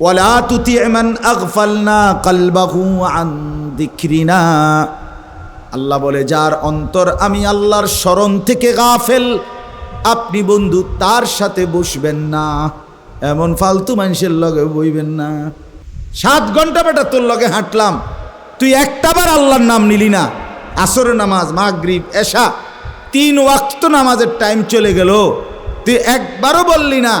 ওয়ালা তুতি মান আগফালনা কালবাহু আন যিকরিনা আল্লাহ বলে, যার অন্তর আমি আল্লাহর স্মরণ থেকে গাফেল, আপনি বন্ধু তার সাথে বসবেন না। এমন ফালতু মানুষের লগে বইবেন না। সাত ঘণ্টা বেটা তোর লগে হাঁটলাম। তুই একটাবার আল্লাহর নাম নিলি না। আসর নামাজ, মাগরিব, এশা, তিন ওয়াক্ত নামাজের টাইম চলে গেল। তুই একবারও বললি না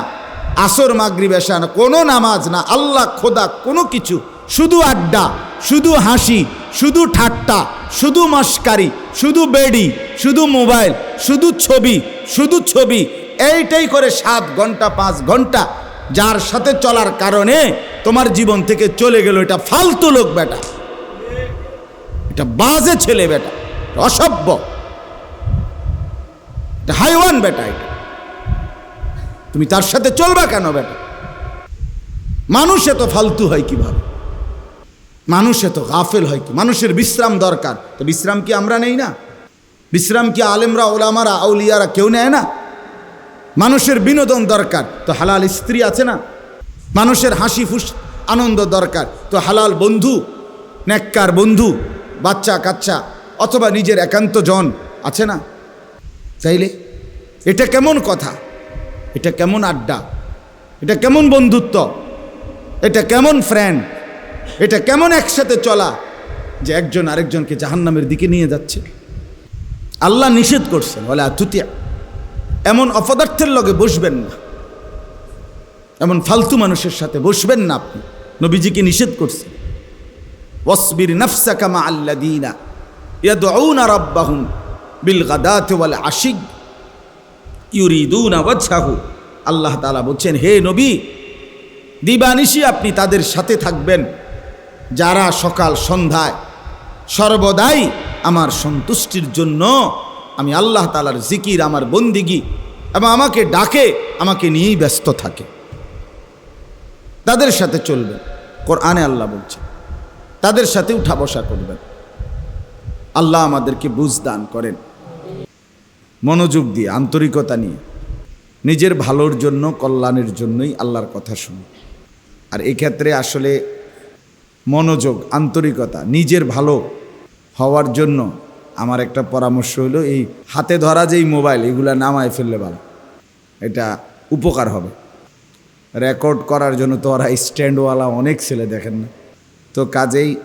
আসর, মাগরিব এশা না কোনো নামাজ না। আল্লাহ, খোদা কোনো কিছু। শুধু আড্ডা, শুধু হাসি, শুধু ঠাট্টা, শুধু মস্কারি, শুধু বেডি, শুধু মোবাইল, শুধু ছবি শুধু ছবি। এইটাই করে সাত ঘণ্টা, পাঁচ ঘণ্টা। যার সাথে চলার কারণে তোমার জীবন থেকে চলে গেল এটা ফালতু লোক বেটা। এটা বাজে ছেলে বেটা। অসভ্য। এটা হাইওয়ান বেটা এটা। তুমি তার সাথে চলবা কেন বেটা? মানুষ এত ফালতু হয় কীভাবে? মানুষ এত গাফেল হয় কি? মানুষের বিশ্রাম দরকার। তো বিশ্রাম কি আমরা নেই না? বিশ্রাম কি আলেমরা, ওলামারা, আউলিয়ারা কেউ নেয় না? মানুষের বিনোদন দরকার। তো হালাল স্ত্রী আছে না? মানুষের হাসি ফুস আনন্দ দরকার। তো হালাল বন্ধু, নেককার বন্ধু, বাচ্চা, কাচ্চা, অথবা নিজের একান্ত জন আছে না? চাইলে এটা কেমন কথা? এটা কেমন আড্ডা? এটা কেমন বন্ধুত্ব? এটা কেমন ফ্রেন্ড এটা কেমন একসাথে চলা? যে একজন আরেকজনকে জাহান্নামের দিকে নিয়ে যাচ্ছে। আল্লাহ নিষেধ করছেন বলে আতুতিয়া এমন অপদার্থের লগে বসবেন না। এমন ফালতু মানুষের সাথে বসবেন না আপনি। নবীজিকে নিষেধ করছেন। ওয়াসবির নাফসাকা মা আল্লাদিনা ইয়াদউনা রাব্বাহুম বিল গাদাতি ওয়াল আশিক ইউরিদুনা ওয়াজহাহু। আল্লাহ তালা বলছেন, হে নবী, দিবানিশি আপনি তাদের সাথে থাকবেন। যারা সকাল, সন্ধ্যায় সর্বদাই আমার সন্তুষ্টির জন্য আমি আল্লাহ তালার জিকির, আমার বন্দিগি এবং আমাকে ডাকে, আমাকে নিয়েই ব্যস্ত থাকে। তাদের সাথে চলবেন। কোরআনে আল্লাহ বলছে তাদের সাথে উঠা বসা করবেন। আল্লাহ আমাদেরকে বুঝ দান করেন। মনোযোগ দিয়ে, আন্তরিকতা নিয়ে। নিজের ভালোর জন্য, কল্যাণের জন্যই আল্লাহর কথা শুনি। আর এক্ষেত্রে আসলে মনোযোগ, আন্তরিকতা, নিজের ভালো হওয়ার জন্য আমার একটা পরামর্শ হলো, এই হাতে ধরা যেই মোবাইল, এগুলো নামায় ফেললে ভালো। এটা উপকার হবে। রেকর্ড করার জন্য তো ওরা স্ট্যান্ডওয়ালা অনেক ছেলে দেখেন না। তো কাজেই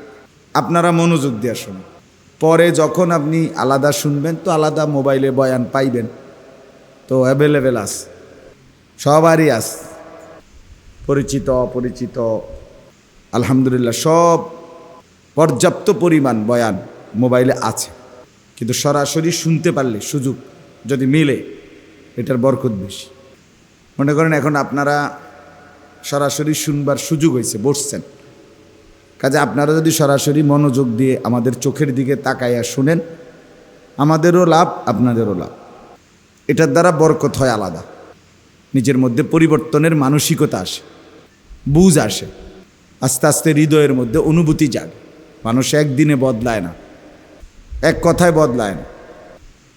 আপনারা মনোযোগ দিয়ে শুনুন। পরে যখন আপনি আলাদা শুনবেন, তো আলাদা মোবাইলে বয়ান পাইবেন। তো অ্যাভেলেবেল আস। সবারই আস। পরিচিত, অপরিচিত। আলহামদুলিল্লাহ, সব পর্যাপ্ত পরিমাণ বয়ান মোবাইলে আছে। কিন্তু সরাসরি শুনতে পারলে সুযোগ যদি মিলে, এটার বরকত বেশি। মনে করেন এখন আপনারা সরাসরি শুনবার সুযোগ হয়েছে, বসছেন। কাজে আপনারা যদি সরাসরি মনোযোগ দিয়ে আমাদের চোখের দিকে তাকাইয়া শুনেন, আমাদেরও লাভ, আপনাদেরও লাভ। এটার দ্বারা বরকত হয় আলাদা। নিজের মধ্যে পরিবর্তনের মানসিকতা আসে, বুঝ আসে। আস্তে আস্তে হৃদয়ের মধ্যে অনুভূতি জাগে। মানুষ একদিনে বদলায় না, এক কথায় বদলায় না।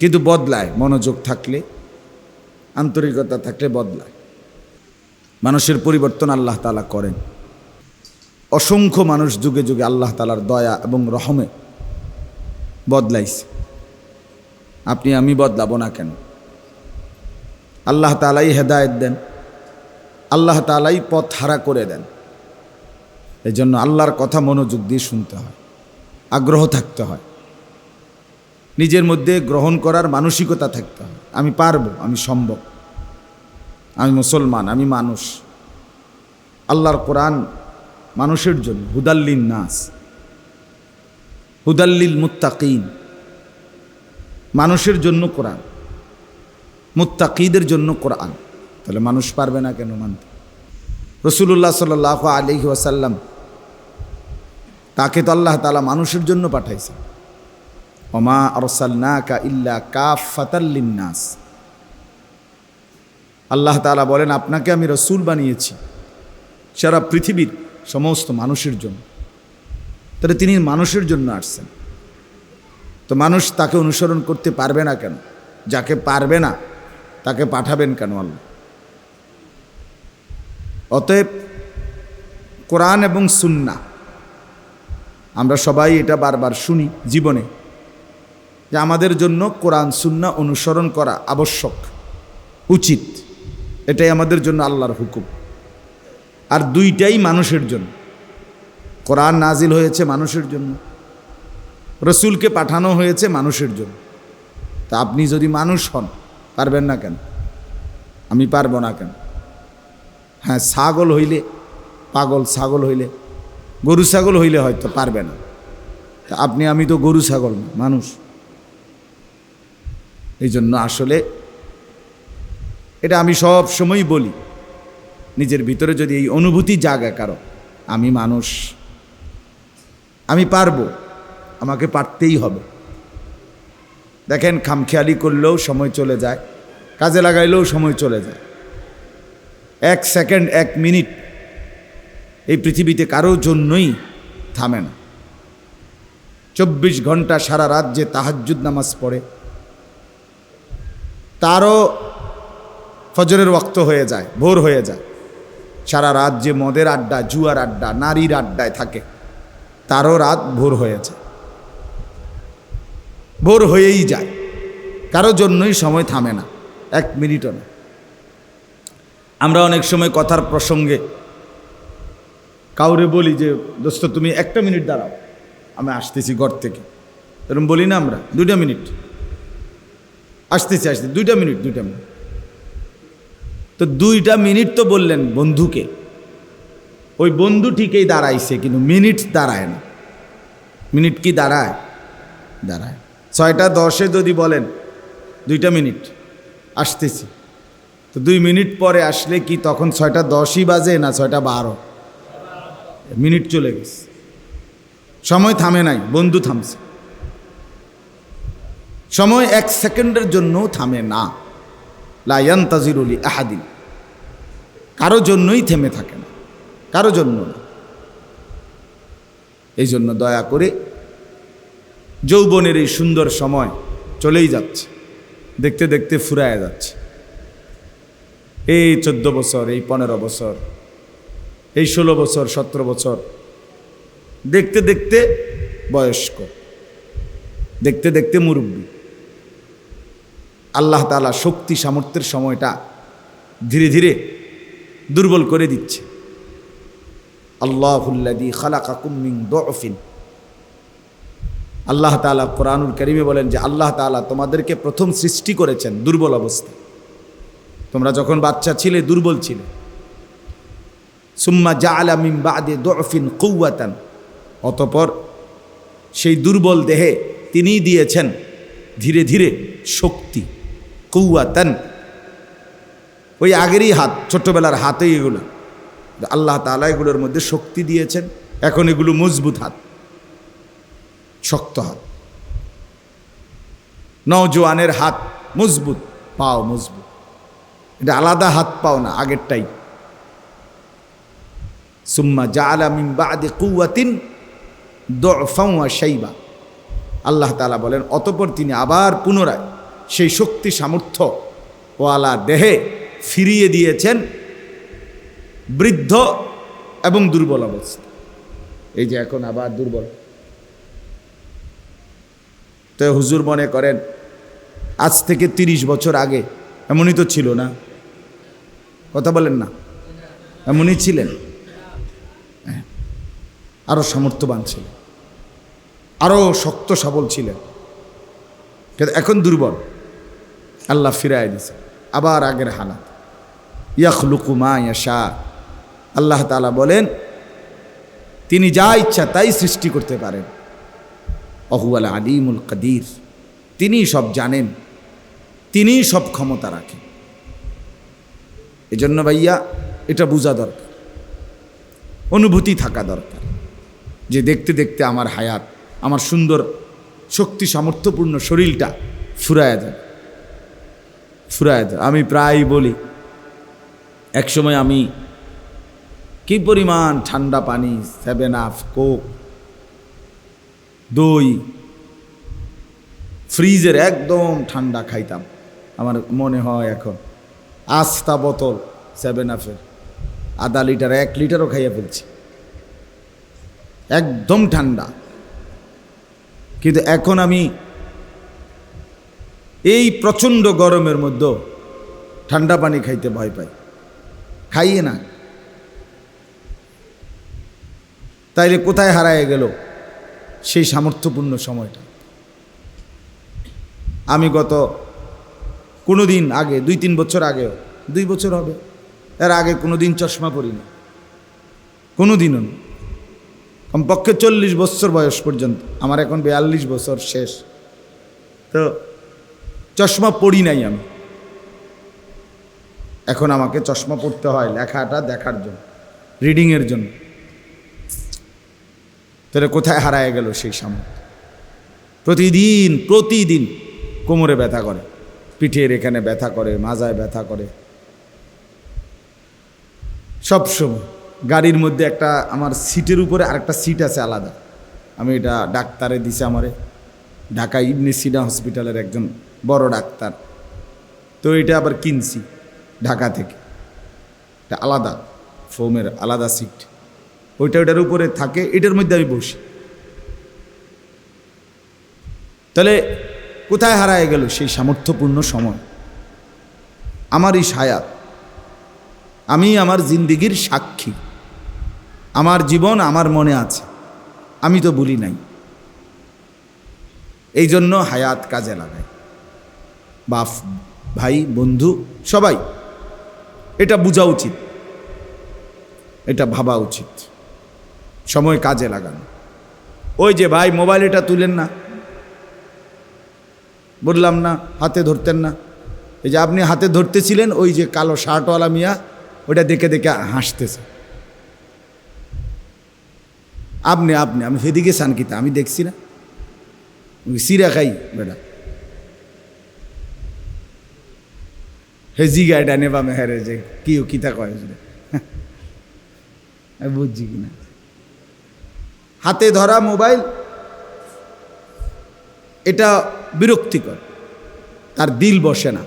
কিন্তু বদলায়, মনোযোগ থাকলে, আন্তরিকতা থাকলে বদলায়। মানুষের পরিবর্তন আল্লাহ তালা করেন। অসংখ্য মানুষ যুগে যুগে আল্লাহ তালার দয়া এবং রহমে বদলাইছে। আপনি আমি বদলাবো না কেন? আল্লাহ তালাই হেদায়ত দেন। আল্লাহ তালাই পথ হারা করে দেন। এই জন্য আল্লাহর কথা মনোযোগ দিয়ে শুনতে হয়, আগ্রহ থাকতে হয়। নিজের মধ্যে গ্রহণ করার মানসিকতা থাকতে হয়। আমি পারব, আমি সম্ভব। আমি মুসলমান, আমি মানুষ। আল্লাহর কোরআন মানুষের জন্য, হুদাল্লিন নাস, হুদাল্লিল মুত্তাকিন, মানুষের জন্য কোরআন, মুত্তাকিদের জন্য কোরআন। তাহলে মানুষ পারবে না কেন মানতে? রসুল্লাহ সাল আলহি ওয়াসাল্লাম তাকে তো আল্লাহ তালা মানুষের জন্য পাঠাইছে ওমা আরসাল্লাকা ইল্লা কাফাতাল্লিন্নাস আল্লাহ তালা বলেন, আপনাকে আমি রসুল বানিয়েছি, সারা পৃথিবীর সমস্ত মানুষের জন্য। তাহলে তিনি মানুষের জন্য আসছেন। তো মানুষ তাকে অনুসরণ করতে পারবে না কেন? যাকে পারবে না, তাকে পাঠাবেন কেন আল্লাহ? অতএব কোরআন এবং সুন্না আমরা সবাই এটা বারবার শুনি জীবনে, যে আমাদের জন্য কোরআন সুন্না অনুসরণ করা আবশ্যক, উচিত। এটাই আমাদের জন্য আল্লাহর হুকুম। আর দুইটাই মানুষের জন্য। কোরআন নাজিল হয়েছে মানুষের জন্য। রসুলকে পাঠানো হয়েছে মানুষের জন্য। তা আপনি যদি মানুষ হন, পারবেন না কেন? আমি পারব না কেন? হ্যাঁ ছাগল হইলে, পাগল ছাগল হইলে, গরু ছাগল হইলে হয়তো পারবে না। তা আপনি, আমি তো গরু ছাগল মানুষ। এই জন্য আসলে এটা আমি সব সময় বলি। নিজের ভিতরে যদি এই অনুভূতি জাগে কারও, আমি মানুষ, আমি পারব, আমাকে পারতেই হবে। দেখেন, খামখেয়ালি করলেও সময় চলে যায়, কাজে লাগাইলেও সময় চলে যায়। এক সেকেন্ড, এক মিনিট এই পৃথিবীতে কারোর জন্যই থামে না। চব্বিশ ঘণ্টা সারা রাত যে তাহাজ্জুদ নামাজ পড়ে, তারও ফজরের ওক্ত হয়ে যায়, ভোর হয়ে যায়। সারা রাত যে মদের আড্ডা, জুয়ার আড্ডা, নারীর আড্ডায় থাকে, তারও রাত ভোর হয়ে যায় ভোর হয়েই যায়। কারও জন্যই সময় থামে না, এক মিনিটও না। আমরা অনেক সময় কথার প্রসঙ্গে কাউরে বলি যে, দোস্ত, তুমি একটা মিনিট দাঁড়াও, আমি আসতেছি ঘর থেকে। এরকম বলি না আমরা, দুইটা মিনিট। আসতেছি আসতে দুইটা মিনিট দুইটা মিনিট। তো দুইটা মিনিট তো বললেন বন্ধুকে। ওই বন্ধু ঠিকই দাঁড়াইছে, কিন্তু মিনিট দাঁড়ায় না। মিনিট কি দাঁড়ায়? দাঁড়ায়। ছয়টা দশে যদি বলেন, দুইটা মিনিট, আসতেছি। তো দুই মিনিট পরে আসলে কি তখন ছয়টা দশই বাজে না ছয়টা বারো? মিনিট চলে গেছে। সময় থামে নাই, বন্ধু থামছে। সময় এক সেকেন্ডের জন্যও থামে না। লায়ান তাজিরুলি আহাদিন। কারও জন্যই থেমে থাকে না, কারও জন্য না। এই জন্য দয়া করে যৌবনের এই সুন্দর সময় চলেই যাচ্ছে, দেখতে দেখতে ফুরায় যাচ্ছে। এই চোদ্দ বছর, এই পনেরো বছর, এই ষোলো বছর, সতেরো বছর, দেখতে দেখতে বয়স্ক, দেখতে দেখতে মুরব্বী। আল্লাহ তালা শক্তি সামর্থ্যের সময়টা ধীরে ধীরে দুর্বল করে দিচ্ছে। আল্লাহুল্লাদি খালাকাকুমিং দফিন। আল্লাহ তালা কোরআনুল করিমে বলেন যে, আল্লাহ তালা তোমাদেরকে প্রথম সৃষ্টি করেছেন দুর্বল অবস্থা তোমরা যখন বাচ্চা ছিলে, দুর্বল ছিলে। সুম্মা জা আলামিম বাদে দফিন কৌয়াতান অতপর সেই দুর্বল দেহে তিনিই দিয়েছেন ধীরে ধীরে শক্তি। কৌয়াতান ওই আগেরই হাত, ছোট্টবেলার হাতেই এগুলো। আল্লাহ তালা এগুলোর মধ্যে শক্তি দিয়েছেন। এখন এগুলো মজবুত হাত, শক্ত হাত। নওজোয়ানের হাত মজবুত, পাও মজবুত। এটা আলাদা হাত পাও না, আগেরটাই। সুম্মা জাআলা মিন বাদে কুয়াতিন দফাউয়া শাইবা। আল্লাহ তালা বলেন, অতপর তিনি আবার পুনরায় সেই শক্তি, সামর্থ্য ওয়ালা দেহে ফিরিয়ে দিয়েছেন বৃদ্ধ এবং দুর্বল অবস্থা। এই যে এখন আবার দুর্বল। তো হুজুর মনে করেন, আজ থেকে তিরিশ বছর আগে, এমনই তো ছিল না? কথা বলেন না। এমনই ছিলেন? হ্যাঁ। আরও সামর্থ্যবান ছিলেন। আরও শক্ত, সবল ছিলেন। কিন্তু এখন দুর্বল। আল্লাহ ফিরায় দিছে। আবার আগের হালাত। ইয়াখলুকুমা ইয়াশা। আল্লাহ তালা বলেন, তিনি যা ইচ্ছা তাই সৃষ্টি করতে পারেন। অহুয়াল আলিমুল কাদির। তিনি সব জানেন তিনি সব ক্ষমতা রাখেন। এজন্য ভাইয়া, এটা বোঝা দরকার। অনুভূতি থাকা দরকার। যে দেখতে দেখতে আমার হায়াত, আমার সুন্দর, শক্তি সামর্থ্যপূর্ণ শরীরটা ফুরায় যায় ফুরায় যায় আমি প্রায় বলি একসময় আমি কি পরিমাণ ঠান্ডা পানি সেভেন আপ কোক দই, ফ্রিজের একদম ঠান্ডা খাইতাম। আমার মনে হয় এখন আস্তা বোতল সেভেন আপের আধা লিটার, এক লিটারও খাইয়া ফেলছি। একদম ঠান্ডা। কিন্তু এখন আমি এই প্রচণ্ড গরমের মধ্যে ঠান্ডা পানি খাইতে ভয় পাই খাইয়ে না। তাইলে কোথায় হারায় গেল সেই সামর্থ্যপূর্ণ সময়টা? আমি গত কোনো দিন আগে, দুই তিন বছর আগেও, দুই বছর হবে, এর আগে কোনো দিন চশমা পরিনি। কোনো দিনও না। কমপক্ষে চল্লিশ বছর বয়স পর্যন্ত, আমার এখন বিয়াল্লিশ বছর শেষ। তো চশমা পড়ি নাই আমি। এখন আমাকে চশমা পড়তে হয় লেখাটা দেখার জন্য রিডিংয়ের জন্য। তাহলে কোথায় হারায় গেল সেই সামর্থ্য প্রতিদিন প্রতিদিন কোমরে ব্যথা করে, পিঠের এখানে ব্যথা করে, মাজায় ব্যথা করে। সব সময় গাড়ির মধ্যে একটা আমার সিটের উপরে আরেকটা সিট আছে আলাদা। আমি এটা ডাক্তারে দিছে আমারে, ঢাকা ইবনে সিনা হসপিটালের একজন বড় ডাক্তার। তো এটা আবার কিনছি ঢাকা থেকে। এটা আলাদা, ফোমের আলাদা সিট ওইটা ওইটার উপরে থাকে, এটার মধ্যে আমি বসি। তাহলে কোথায় হারায় গেল সেই সামর্থ্যপূর্ণ সময়? আমার এই সায়াত আমি আমার জিন্দিগির সাক্ষী। আমার জীবন আমার মনে আছে। আমি তো বলি নাই। এই জন্য হায়াত কাজে লাগাই। বাপ ভাই, বন্ধু, সবাই। এটা বোঝা উচিত। এটা ভাবা উচিত। সময় কাজে লাগানো। ওই যে ভাই, মোবাইল এটা তুলেন না। বললাম না, হাতে ধরতেন না। এই যে আপনি হাতে ধরতেছিলেন, ওই যে কালো শার্টওয়ালা মিয়া ওটা দেখে দেখে হাসতেছে। আপনি আপনি, আমি সেদিকে সানকিতা, আমি দেখছি না। সিরা খাই, বেটা। হে জিগা এটা নেবা মেহারে যে কি ও কিতা কয় বুঝছি কিনা হাতে ধরা মোবাইল, এটা বিরক্তিকর, তার দিল বসে না।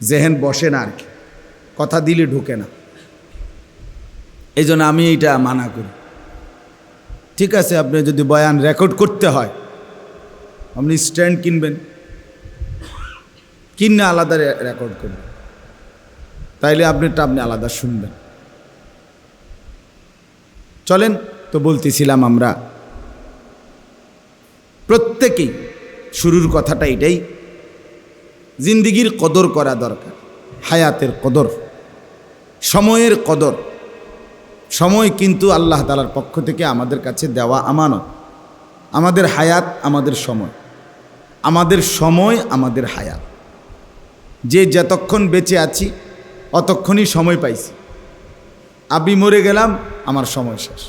জেহেন বসে না আর কি, কথা দিলে ঢুকে না। এই আমি এটা মানা করি। ঠিক আছে, আপনি যদি বয়ান রেকর্ড করতে হয়, আপনি স্ট্যান্ড কিনবেন। কিনে আলাদা রেকর্ড করবেন তাইলে আপনারটা আপনি আলাদা শুনবেন। চলেন তো বলতেছিলাম আমরা, প্রত্যেকেই শুরুর কথাটা এটাই, জিন্দিগির কদর করা দরকার, হায়াতের কদর, সময়ের কদর। সময় কিন্তু আল্লাহ তালার পক্ষ থেকে আমাদের কাছে দেওয়া আমানত। আমাদের হায়াত আমাদের সময়। আমাদের সময় আমাদের হায়াত। যে যতক্ষণ বেঁচে আছি, অতক্ষণই সময় পাইছি। আমি মরে গেলাম, আমার সময় শেষ।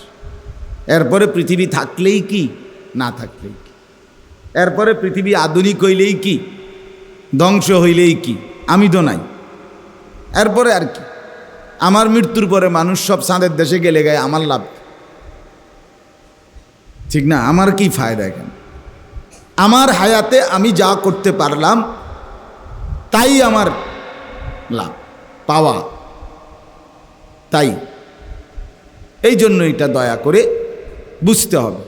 এরপরে পৃথিবী থাকলেই কি, না থাকলেই কি? এরপরে পৃথিবী আধুনিক হইলেই কি, ধ্বংস হইলেই কি, আমি তো নাই। এরপরে আর কি? আমার মৃত্যুর পরে মানুষ সব চাঁদের দেশে গেলে গায়ে আমার লাভ ঠিক না? আমার কি ফায়দা এখানে? আমার হায়াতে আমি যা করতে পারলাম তাই আমার লাভ, পাওয়া। তাই। এই জন্য এটা দয়া করে বুঝতে হবে।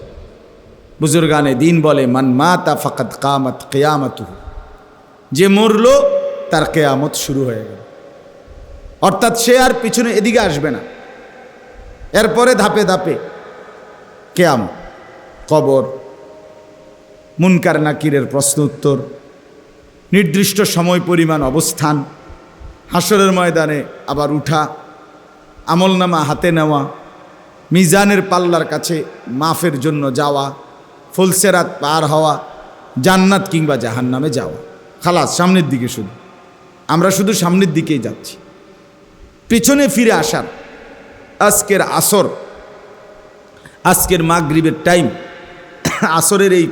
বুজুর্গানে দিন বলে, মান মাতা ফাকাত কামাত কেয়ামত যে মরল, তার কেয়ামত শুরু হয়ে গেল। অর্থাৎ সে আর পিছনে এদিকে আসবে না। এরপরে ধাপে ধাপে কেয়াম কবর, মুনকার, নাকিরের প্রশ্ন উত্তর নির্দিষ্ট সময় পরিমাণ অবস্থান হাসরের ময়দানে আবার উঠা, আমলনামা হাতে নেওয়া, মিজানের পাল্লার কাছে মাফের জন্য যাওয়া, ফুলসেরাত পার হওয়া, জান্নাত কিংবা জাহান্নামে যাওয়া। খালাস, সামনের দিকে শুধু। আমরা শুধু সামনের দিকেই যাচ্ছি। পিছনে ফিরে আসার আজকের আসর, আজকের মাগরিবের টাইম আসরের এই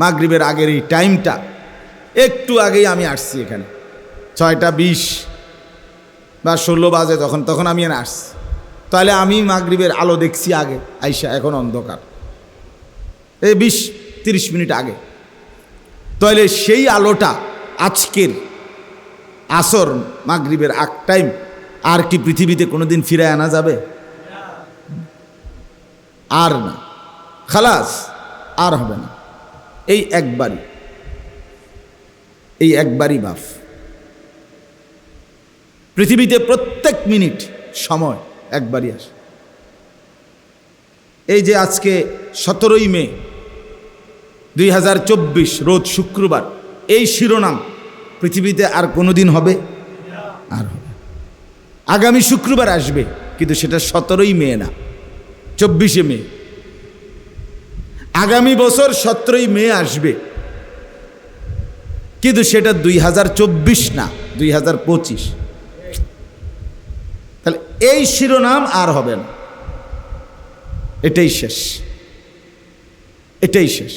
মাগরিবের আগের এই টাইমটা একটু আগেই আমি আসছি এখানে। ছয়টা বিশ বা ষোলো বাজে তখন তখন আমি আসছি। তাহলে আমি মাগরিবের আলো দেখছি আগে, আইসা এখন অন্ধকার। এই বিশ, তিরিশ মিনিট আগে। তাহলে সেই আলোটা আজকের আসর, মাগরিবের আগ টাইম আর কি পৃথিবীতে কোনো দিন ফিরে আনা যাবে? আর না। খালাস, আর হবে না। এই একবারই। এই একবারই বাফ পৃথিবীতে প্রত্যেক মিনিট সময় একবারই আসে। এই যে আজকে সতেরোই মে দুই হাজার চব্বিশ রোজ শুক্রবার, এই শিরোনাম পৃথিবীতে আর কোনো দিন হবে? আর হবে আগামী শুক্রবার আসবে, কিন্তু সেটা সতেরোই মে না, চব্বিশে মে। আগামী বছর সতেরোই মে আসবে কিন্তু সেটা দুই হাজার চব্বিশ না, দুই হাজার পঁচিশ। তাহলে এই শিরোনাম আর হবে না। এটাই শেষ। এটাই শেষ।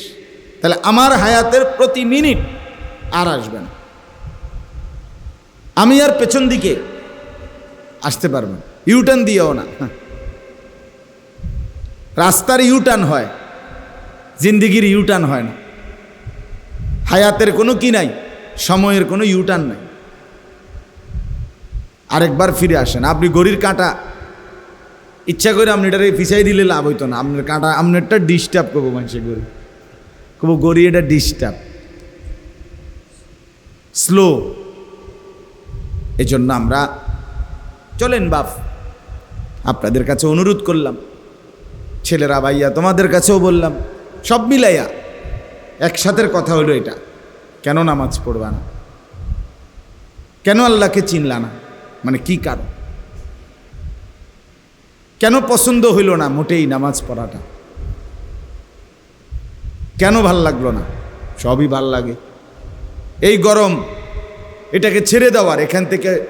তাহলে আমার হায়াতের প্রতি মিনিট আর আসবে না। আমি আর পেছন দিকে আসতে পারব না। ইউটার্ন দিয়েও না। হ্যাঁ। রাস্তার ইউটার্ন হয়, জিন্দিগির ইউটার্ন হয় না। হায়াতের কোনো কি নাই, সময়ের কোনো ইউটার্ন নাই। আরেকবার ফিরে আসেন। আপনি গড়ির কাঁটা, ইচ্ছা করে আপনি এটারে পিছাই দিলে লাভ হইতো না। আপনার কাঁটা, আপনারটা ডিস্টার্ব করব মানুষের গড়ি কবো গড়ি এটা ডিস্টার্ব স্লো এজন্য আমরা, চলেন বাপ, আপনাদের কাছে অনুরোধ করলাম। ছেলেরা, ভাইয়া, তোমাদের কাছেও বললাম, সব মিলাইয়া একসাথের কথা হলো এটা। কেন নামাজ পড়বা না? কেন আল্লাহকে চিনলা না? মানে কি কারণ? কেন পছন্দ হইল না মোটেই নামাজ পড়াটা? কেন ভালো লাগল না? সবই ভালো লাগে। এই গরম, এটাকে ছেড়ে দেওয়ার, এখান থেকে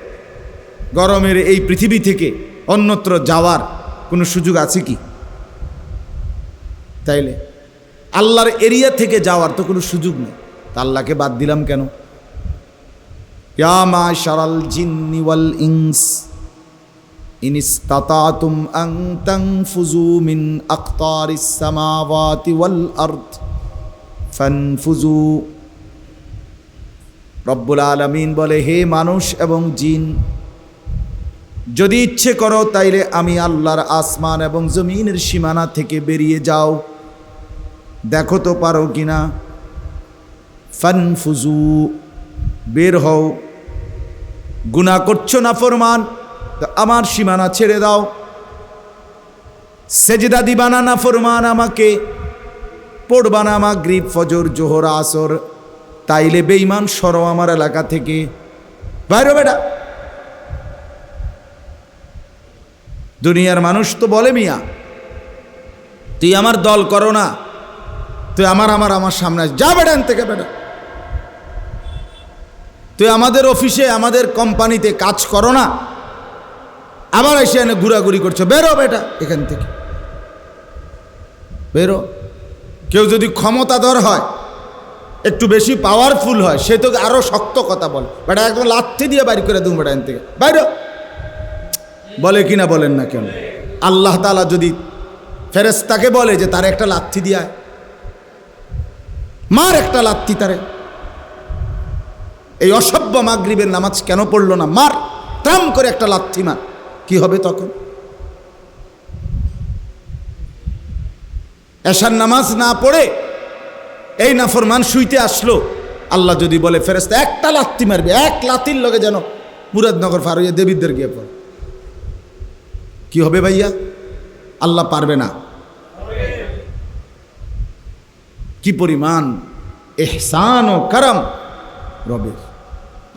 গরমের এই পৃথিবী থেকে অন্যত্র যাওয়ার কোনো সুযোগ আছে কি? তাইলে আল্লাহর এরিয়া থেকে যাওয়ার তো কোনো সুযোগ নেই। তা আল্লাহকে বাদ দিলাম কেন? ইয়া মাশারাল জিন্নি ওয়াল ইনস। ইন ইসতাতাতুম আন তানফুযু মিন আকতারিস সামাওয়াতি ওয়াল আরদ। ফানফুযু। রব্বুল আলামিন বলে, হে মানুষ এবং জিন, যদি ইচ্ছে করো তাইলে আমি আল্লাহর আসমান এবং জমিনের সীমানা থেকে বেরিয়ে যাও। দেখো তো পারো কিনা? ফানফুজু বের হও। গুণা করছ না ফরমান? আমার সীমানা ছেড়ে দাও। সেজদা দিবানা না ফরমান আমাকে? পড়বানা আমা গ্রিপ ফজর, জোহর, আসর? তাইলে বেইমান সরো আমার এলাকা থেকে। বাইরে বেটা। দুনিয়ার মানুষ তো বলে মিয়া, তুই আমার দল করো না। তুই আমার আমার আমার সামনে। যা এখান থেকে বেটা। তুই আমাদের অফিসে, আমাদের কোম্পানিতে কাজ করো না। আবার এসে এনে ঘোরাঘুরি করছ। বেরো বেটা এখান থেকে। বেরো। কেউ যদি ক্ষমতাধর হয়, একটু বেশি পাওয়ারফুল হয়, সে তো আরও শক্ত কথা বলে। বেটা, একদম লাথি দিয়ে বাড়ি করে দেবো বেটা এখান থেকে। বাইরো। বলে কিনা বলেন না কেন? আল্লাহ তালা যদি ফেরেস্তাকে বলে যে তার একটা লাথি দিয়া মার একটা লাত্তি তারে। এই অসভ্য মাগরিবের নামাজ কেন পড়ল না? মার ত্রাম করে একটা লাথি মার। কি হবে তখন? এশার নামাজ না পড়ে এই নাফরমান শুইতে আসলো। আল্লাহ যদি বলে ফেরেস্তা একটা লাত্তি মারবে, এক লাতির লগে যেন মুরাদনগর ফারুইয়া দেবীদের গিয়ে পড়ে। কি হবে ভাইয়া? আল্লাহ পারবে না। কি পরিমাণ এহসান ও কারাম রবের,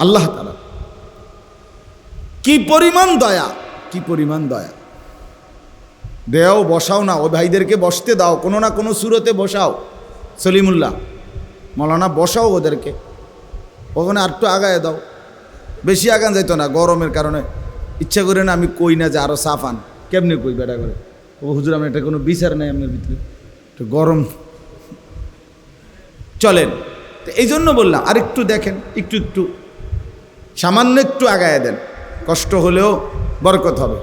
আল্লাহ তালা কি পরিমাণ দয়া, কি পরিমাণ দয়া। দেও, বসাও না ওই ভাইদেরকে বসতে দাও, কোনো না কোনো সুরতে বসাও। সলিমুল্লাহ, মৌলানা, বসাও ওদেরকে। ওখানে আর একটু আগায় দাও। বেশি আগান যাইতো না, গরমের কারণে। ইচ্ছা করে না আমি কই না যে আরও সাফান। কেমনে কই বেটা করে? ও হুজুর, আমার এটা কোনো বিচার নাই আপনার ভিতরে। একটু গরম চলেন। তো এই জন্য বললাম আর একটু দেখেন, একটু একটু। সামান্য একটু আগায় দেন, কষ্ট হলেও বরকত হবে।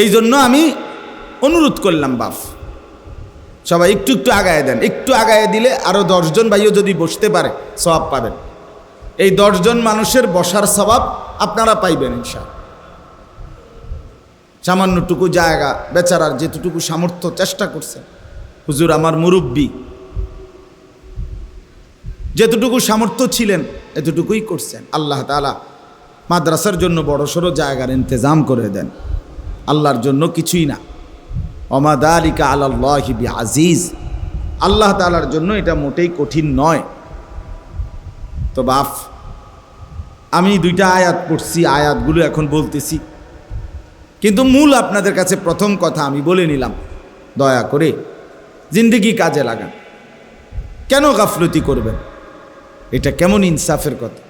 এই জন্য আমি অনুরোধ করলাম বাপ সবাই একটু একটু আগায় দেন, একটু আগায় দিলে আরও দশজন ভাইও যদি বসতে পারে স্বভাব পাবেন। এই দশজন মানুষের বসার স্বভাব আপনারা পাইবেন ইনশা সামান্যটুকু জায়গা, বেচারার যেতটুকু সামর্থ্য চেষ্টা করছে। হুজুর, আমার মুরব্বী যেতটুকু সামর্থ্য ছিলেন, এতটুকুই করছেন। আল্লাহ তালা মাদ্রাসার জন্য বড়সড় জায়গার ইন্তজাম করে দেন। আল্লাহর জন্য কিছুই না। অমাদালিকা আল্লাহিবি আজিজ আল্লাহ তালার জন্য এটা মোটেই কঠিন নয়। তো বাফ, আমি দুইটা আয়াত পড়ছি, আয়াতগুলো এখন বলতেছি। কিন্তু মূল আপনাদের কাছে প্রথম কথা আমি বলে নিলাম, দয়া করে জিন্দিগি কাজে লাগান। কেন গাফলতি করবেন? এটা কেমন ইনসাফের কথা?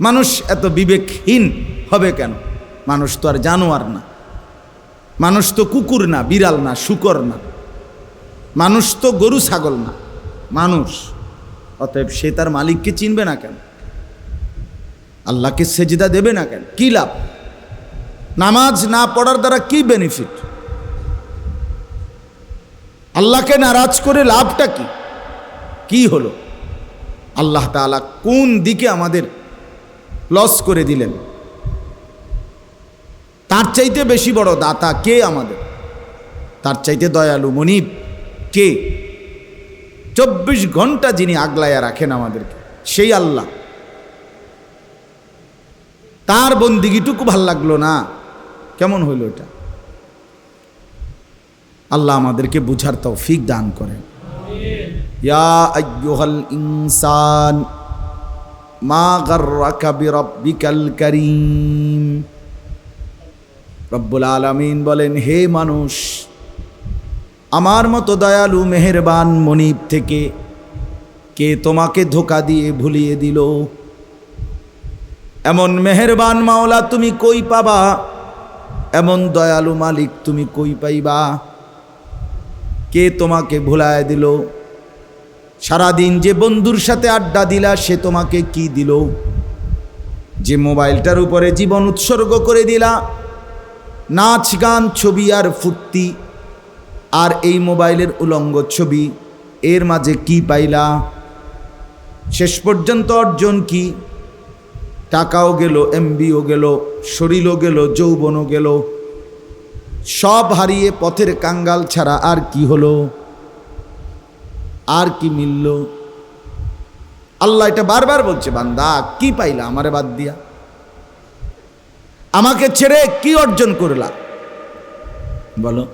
মানুষ এত বিবেকহীন হবে কেন? মানুষ তো আর জানোয়ার না। মানুষ তো কুকুর না, বিড়াল না, শুকর না। মানুষ তো গরু, ছাগল না। মানুষ, অতএব সে তার মালিককে চিনবে না কেন? আল্লাহকে সেজিদা দেবে না কেন? কি লাভ? নামাজ না পড়ার দ্বারা কি বেনিফিট আল্লাহকে নারাজ করে লাভটা কি? কি হলো? আল্লাহ তাআলা কোন দিকে আমাদের লস করে দিলেন? তার চাইতে বেশি বড় দাতা কে আমাদের? তার চাইতে দয়ালু মনিব কে? চব্বিশ ঘণ্টা যিনি আগলাইয়া রাখেন আমাদেরকে, সেই আল্লাহ। তার বন্দিগিটুকু ভালো লাগল না? কেমন হইল এটা? আল্লাহ আমাদেরকে বুঝার তৌফিক দান করেন। ইয়া ইনসান, মা কারীম। রব্বুল আলামিন বলেন, হে মানুষ, আমার মতো দয়ালু, মেহেরবান মনিব থেকে কে তোমাকে ধোকা দিয়ে ভুলিয়ে দিল? এমন মেহেরবান মাওলা তুমি কই পাবা? এমন দয়ালু মালিক তুমি কই পাইবা? কে তোমাকে ভুলায় দিল? সারাদিন যে বন্ধুর সাথে আড্ডা দিলা, সে তোমাকে কি দিল? যে মোবাইলটার উপরে জীবন উৎসর্গ করে দিলা, নাচ, গান, ছবি আর ফুর্তি, আর এই মোবাইলের উলঙ্গ ছবি, এর মাঝে কি পাইলা? শেষ পর্যন্ত অর্জন কি? টাকাও গেল এমবিও গেল, শরীরও গেল, যৌবনও গেল। সব হারিয়ে পথের কাঙ্গাল ছাড়া আর কি হলো? আর কি মিলল? আল্লাহ এটা বারবার বলছে, বান্দা, কি পাইলা আমারে বাদ দিয়া? আমাকে ছেড়ে কি অর্জন করলা? বলো।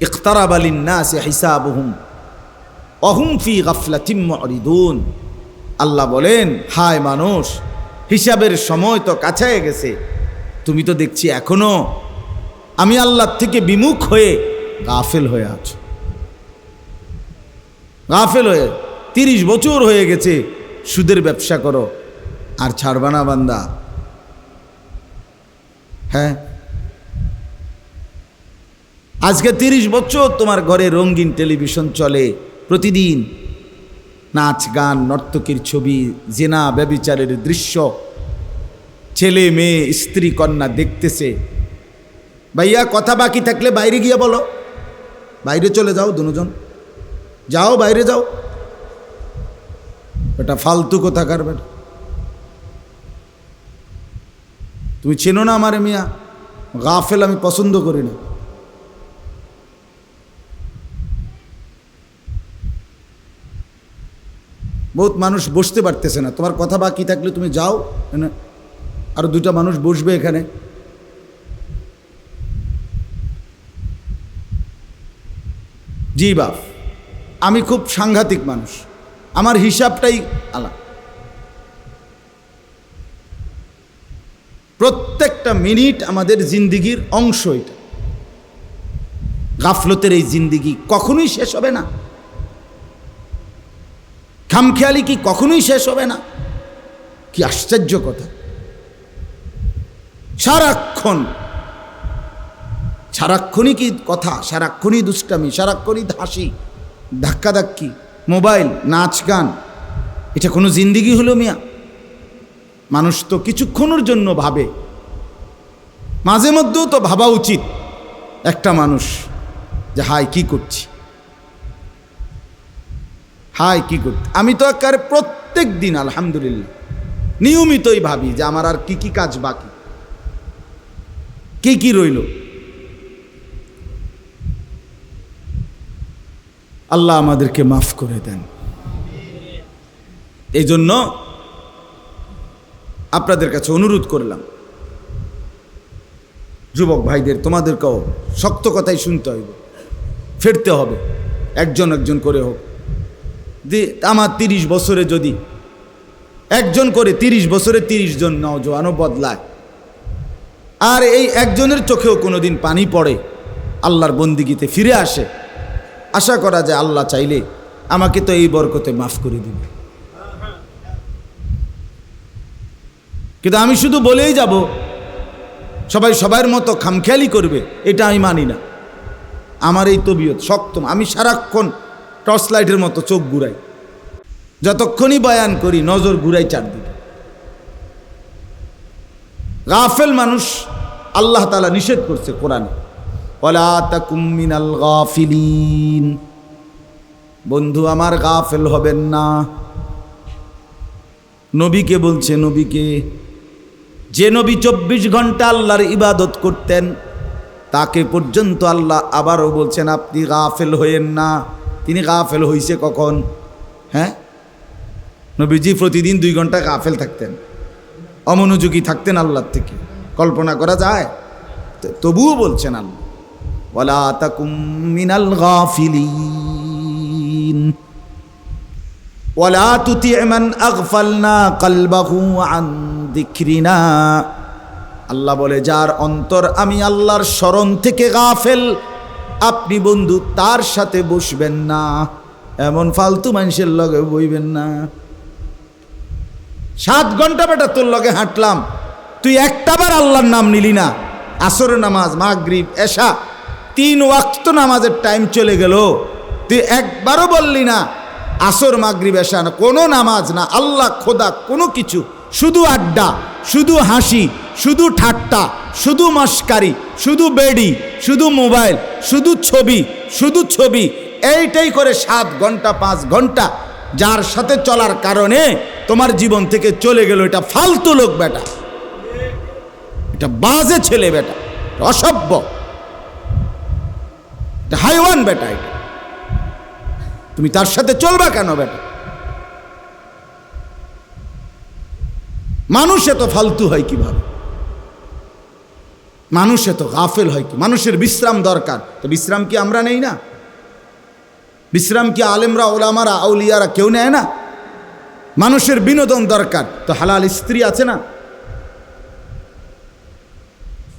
ইখতারাব লিন্নাস হিসাবহুম অহুম ফি গাফলাতিম মুরিদুন। আল্লাহ বলেন, হায় মানুষ, হিসাবের সময় তো কাছায় গেছে। তুমি তো দেখছি এখনও। আমি আল্লাহর থেকে বিমুখ হয়ে গাফেল হয়ে আছো। গাফেল হয়ে তিরিশ বছর হয়ে গেছে সুদের ব্যবসা করো, আর ছাড়বা না বান্দা। হ্যাঁ? আজকে তিরিশ বছর তোমার ঘরে রঙিন টেলিভিশন চলে, প্রতিদিন নাচ, গান, নর্তকীর ছবি, জেনা, ব্যবিচারের দৃশ্য। ছেলে, মেয়ে, স্ত্রী, কন্যা দেখতেছে। ভাইয়া, কথা বাকি থাকলে বাইরে গিয়ে বলো। বাইরে চলে যাও দুজন। যাও, বাইরে যাও। এটা ফালতু কথা কার বেটা তুমি চেনো না আমার মিয়া? গাফেল আমি পছন্দ করি না। বহুত মানুষ বসতে পারতেছে না। তোমার কথা বাকি থাকলে তুমি যাও, এনে আরও দুটা মানুষ বসবে এখানে। জি বাপ, আমি খুব সাংঘাতিক মানুষ। আমার হিসাবটাই আলা প্রত্যেকটা মিনিট আমাদের জিন্দিগির অংশ এটা। গাফলতের এই জিন্দিগি কখনোই শেষ হবে না। খামখেয়ালি কি কখনোই শেষ হবে না? কি আশ্চর্য কথা। সারাক্ষণ, সারাক্ষণই কি কথা, সারাক্ষণই দুষ্টামি, সারাক্ষণই হাসি, ধাক্কাধাক্কি, মোবাইল, নাচ, গান, এটা কোনো জিন্দিগি হলো মিয়া? মানুষ তো কিছুক্ষণের জন্য ভাবে, মাঝে মধ্যেও তো ভাবা উচিত একটা মানুষ যে হাই কি করছি? হাই কি করতে? আমি তো একেবারে প্রত্যেক দিন, আলহামদুলিল্লাহ, নিয়মিতই ভাবি যে আমার আর কি কি কাজ বাকি, কি কি রইল। আল্লাহ আমাদেরকে মাফ করে দেন। এই জন্য আপনাদের কাছে অনুরোধ করলাম, যুবক ভাইদের, তোমাদেরকেও শক্ত কথাই শুনতে হইবে ফিরতে হবে, একজন একজন করে হোক। যে আমার তিরিশ বছরে যদি একজন করে তিরিশ বছরে তিরিশ জন নজওয়ানও বদলায়। আর এই একজনের চোখেও কোনোদিন পানি পড়ে, আল্লাহর বন্দিগিতে ফিরে আসে। আশা করা যায় আল্লাহ চাইলে আমাকে তো এই বরকতে মাফ করে দিবে। কিন্তু আমি শুধু বলেই যাব, সবাই সবার মতো খামখেয়ালি করবে, এটা আমি মানি না। আমার এই তবিয়ত শক্ত, আমি সারাক্ষণ টর্চ লাইটের মতো চোখ ঘুরাই। যতক্ষণই বয়ান করি, নজর ঘুরাই চারদিকে। গাফেল মানুষ আল্লাহ তালা নিষেধ করছে কোরআনে। বন্ধু, আমার গাফেল হবেন না। নবীকে বলছে, নবীকে, যে নবী চব্বিশ ঘণ্টা আল্লাহর ইবাদত করতেন, তাকে পর্যন্ত আল্লাহ আবারও বলছেন, আপনি গাফেল হইয়েন না। তিনি গাফেল হইছে কখন? হ্যাঁ? নবীজি প্রতিদিন দুই ঘণ্টা গাফেল থাকতেন। অমনোযোগী থাকতেন আল্লাহর থেকে। কল্পনা করা যায়? তবুও বলছেন আল্লাহ আল্লাহ বলে, যার অন্তর আমি আল্লাহর স্মরণ থেকে গাফেল আপনি বন্ধু তার সাথে বসবেন না। এমন ফালতু মানুষের লগে বইবেন না। সাত ঘণ্টা বেটা তোর লগে হাঁটলাম। তুই একটাবার আল্লাহর নাম নিলি না। আসর নামাজ, মাগরিব, এশা, তিন ওয়াক্ত নামাজের টাইম চলে গেল। তুই একবারও বললি না, আসর, মাগরিব, এশা না, কোনো নামাজ না, আল্লাহ, খোদা, কোনো কিছু। শুধু আড্ডা, শুধু হাসি, শুধু ঠাট্টা। শুধু মস্কারি, শুধু বেডি, শুধু মোবাইল, শুধু ছবি শুধু ছবি, এইটাই করে সাত ঘণ্টা, পাঁচ ঘণ্টা, যার সাথে চলার কারণে তোমার জীবন থেকে চলে গেল এটা ফালতু লোক বেটা। এটা বাজে ছেলে বেটা অসভ্য। হাইওয়ান বেটা এটা। তুমি তার সাথে চলবা কেন বেটা? মানুষ এত ফালতু হয় কীভাবে? মানুষ এত গাফেল হয় কি? মানুষের বিশ্রাম দরকার। তো বিশ্রাম কি আমরা নেই না? বিশ্রাম কি আলেমরা, ওলামারা, আউলিয়ারা কেউ নেয় না? মানুষের বিনোদন দরকার। তো হালাল স্ত্রী আছে না?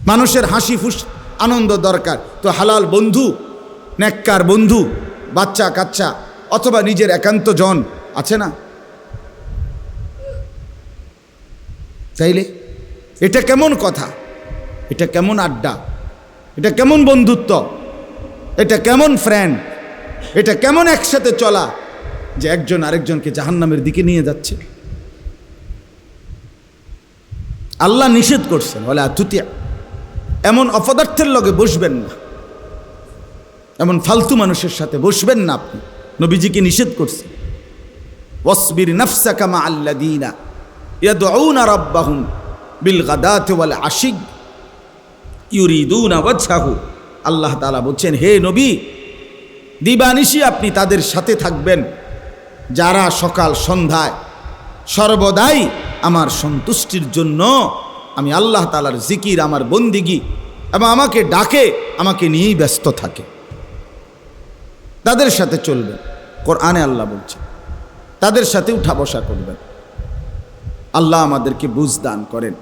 মানুষের হাসি ফুস আনন্দ দরকার। তো হালাল বন্ধু, নেককার বন্ধু, বাচ্চা, কাচ্চা, অথবা নিজের একান্ত জন আছে না? তাইলে? এটা কেমন কথা? এটা কেমন আড্ডা? এটা কেমন বন্ধুত্ব? এটা কেমন ফ্রেন্ড এটা কেমন একসাথে চলা? যে একজন আরেকজনকে জাহান্নামের দিকে নিয়ে যাচ্ছে। আল্লাহ নিষেধ করছেন বলে আতুতিয়া এমন অপদার্থের লগে বসবেন না। এমন ফালতু মানুষের সাথে বসবেন না আপনি। নবীজিকে নিষেধ করছেন। ওয়াসবির নাফসা কামা আল্লাদিনা ইয়াদউনা রাব্বাহুম বিল গাদাতি ওয়াল আশিক ইউরিদুনা ওয়াজহাহু। আল্লাহ তাআলা বলছেন, হে নবী, দিবানিশি আপনি তাদের সাথে থাকবেন। যারা সকাল, সন্ধ্যায় সর্বদাই আমার সন্তুষ্টির জন্য আমি আল্লাহ তালার জিকির, আমার বন্দিগি এবং আমাকে ডাকে, আমাকে নিয়েই ব্যস্ত থাকে। তাদের সাথে চলবেন। কোরআনে আল্লাহ বলছে, তাদের সাথে উঠা বসা করবেন। আল্লাহ আমাদেরকে বুঝ দান করেন।